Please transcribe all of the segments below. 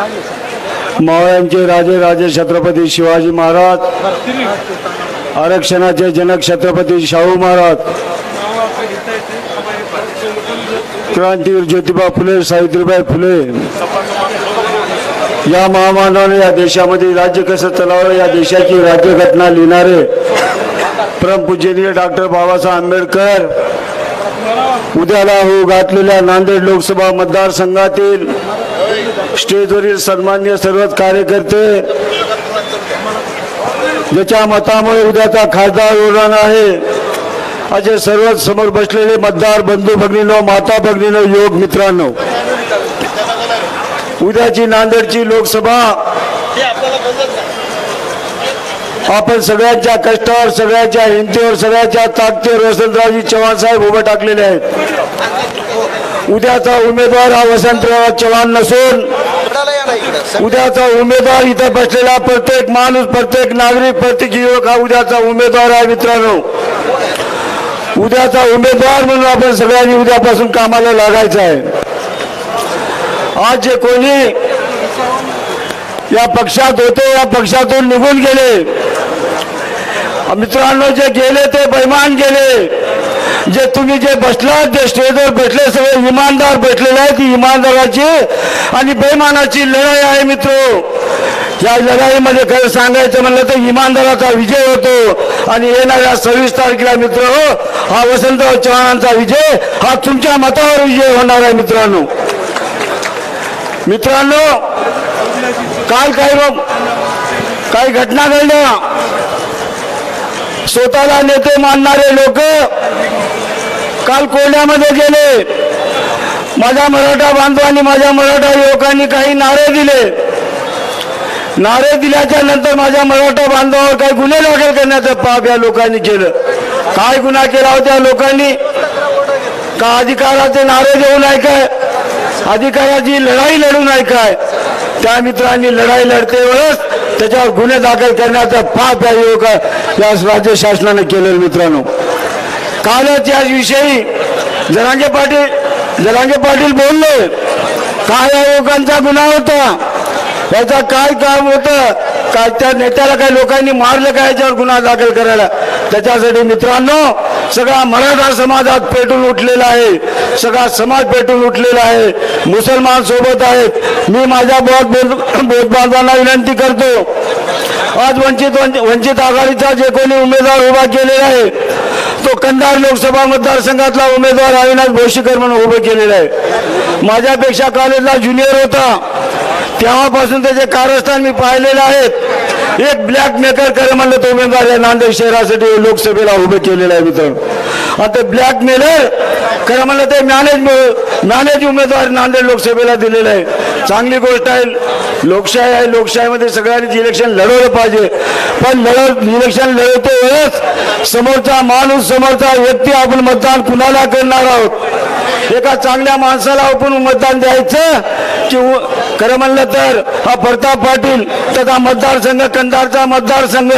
मावळ्यांचे राजे राजे छत्रपती शिवाजी महाराज. आरक्षणाचे जनक छत्रपती शाहू महाराज. क्रांतीवीर ज्योतिबा फुले सावित्रीबाई फुले. या महामानवाने या देशामध्ये राज्य कसं चालावं या देशाची राज्यघटना लिहिणारे परमपूजनीय डॉक्टर बाबासाहेब आंबेडकर. उद्याला हो घातलेल्या नांदेड लोकसभा मतदारसंघातील स्टेजवरील सन्मान्य सर्वच कार्यकर्ते ज्याच्या मतामुळे उद्याचा खासदार उरणार आहे. असे सर्वच समोर बसलेले मतदार बंधू भगिनीनो माता भगिनीनो योग मित्रांनो उद्याची नांदेडची लोकसभा आपण सगळ्यांच्या कष्टावर सगळ्यांच्या हिमतीवर सगळ्यांच्या ताकदीवर वसंतरावजी चव्हाण साहेब उभे टाकलेले आहेत. उद्याचा उमेदवार हा वसंतराव चव्हाण नसून उद्याचा उमेदवार इथं बसलेला प्रत्येक माणूस प्रत्येक नागरिक प्रत्येक युवक हा उद्याचा उमेदवार आहे मित्रांनो. उद्याचा उमेदवार म्हणून आपण सगळ्यांनी उद्यापासून कामाला लागायचं आहे. आज जे कोणी या पक्षात होते या पक्षातून निघून गेले. मित्रांनो जे गेले ते बैमान गेले. जे तुम्ही जे बसलात जे स्टेजवर भेटले सगळे इमानदार भेटलेले आहेत ती इमानदाराची आणि बेमानाची लढाई आहे मित्र. या लढाईमध्ये खरं सांगायचं म्हणलं तर इमानदाराचा विजय होतो आणि येणाऱ्या सव्वीस तारखेला मित्र हो हा वसंतराव चव्हाणांचा विजय हा तुमच्या मतावर विजय होणार आहे मित्रांनो. मित्रांनो काल काही काही घटना घडल्या. स्वतःला नेते मानणारे लोक काल कोल्ह्यामध्ये गेले. माझ्या मराठा बांधवांनी माझ्या मराठा युवकांनी काही नारे दिले. नारे दिल्याच्या नंतर माझ्या मराठा बांधवावर काही गुन्हे दाखल करण्याचं पाप या लोकांनी केलं. काय गुन्हा केला होत्या लोकांनी? का अधिकाराचे नारे देऊ नाही काय अधिकाराची लढाई लढू नाही काय त्या मित्रांनी लढाई लढते वेळेस त्याच्यावर गुन्हे दाखल करण्याचं पाप या युवक या राज्य शासनाने केलेलं मित्रांनो. कालच याविषयी जरांगे पाटील जरांगे पाटील बोलले काय या लोकांचा गुन्हा होता? याचा काय काम होतं? काय त्या नेत्याला काही लोकांनी मारलं काय याच्यावर गुन्हा दाखल करायला? त्याच्यासाठी मित्रांनो सगळा मराठा समाजात पेटून उठलेला आहे. सगळा समाज पेटून उठलेला आहे. मुसलमान सोबत आहेत. मी माझ्या बोध बांधवांना विनंती करतो. आज वंचित वंचित आघाडीचा जे कोणी उमेदवार उभा केलेला आहे तो कंधार लोकसभा मतदारसंघातला उमेदवार अविनाश भोशीकर म्हणून उभे केलेला आहे माझ्यापेक्षा कॉलेजला ज्युनियर होता. तेव्हापासून त्याचे कारस्थान मी पाहिलेले आहेत. एक ब्लॅक मेकर करे म्हणलं तो उमेदवार या नांदेड शहरासाठी लोकसभेला उभे केलेला आहे मित्र आता ते ब्लॅक मेलर खरं म्हणलं ते मॅनेज मॅनेज उमेदवार नांदेड लोकसभेला दिलेलं आहे. चांगली गोष्ट आहे. लोकशाही आहे. लोकशाहीमध्ये सगळ्यांनीच इलेक्शन लढवलं पाहिजे. पण लढत इलेक्शन लढवतो वेळेस समोरचा माणूस समोरचा व्यक्ती आपण मतदान कुणाला करणार आहोत? एका चांगल्या माणसाला आपण मतदान द्यायचं. हो, खरं म्हणलं तर हा प्रताप पाटील तथा मतदारसंघ कंधारचा मतदारसंघ.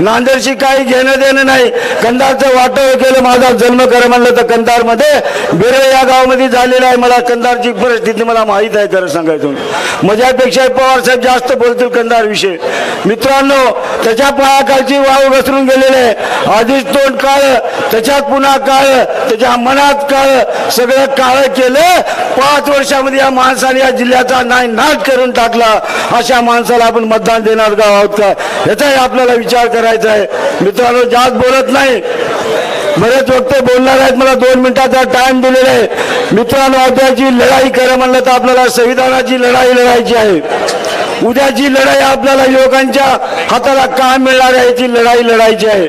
नांदेडशी काही घेणं देणं नाही. कंधारचं वाटव केलं माझा जन्म खरं म्हणलं तर कंधारमध्ये. बिरे या गावामध्ये झालेला आहे. मला कंधारची परिस्थिती मला माहीत आहे खरं सांगायचं माझ्यापेक्षा म्हणजे पवार साहेब जास्त बोलतील कंधार विषय मित्रांनो त्याच्या पायाखालची वाव घसरून गेलेले आधीच तोंड काळ त्याच्यात पुन्हा काळ त्याच्या मनात काळ. सगळं काळ केलं. पाच वर्षामध्ये या माणसाने या जिल्ह्यात जिल्ह्याचा नाही नाट करून टाकला. अशा माणसाला आपण मतदान देणार का आहोत का? याचाही आपल्याला विचार करायचा आहे. मित्रांनो जास्त बोलत नाही. बरेच वक्ते बोलणार आहेत. मला दोन मिनिटाचा टाइम दिलेला आहे. मित्रांनो उद्याची लढाई करा म्हणलं तर आपल्याला संविधानाची लढाई लढायची आहे. उद्याची लढाई आपल्याला युवकांच्या हाताला काय मिळणार आहे. याची लढाई लढायची आहे.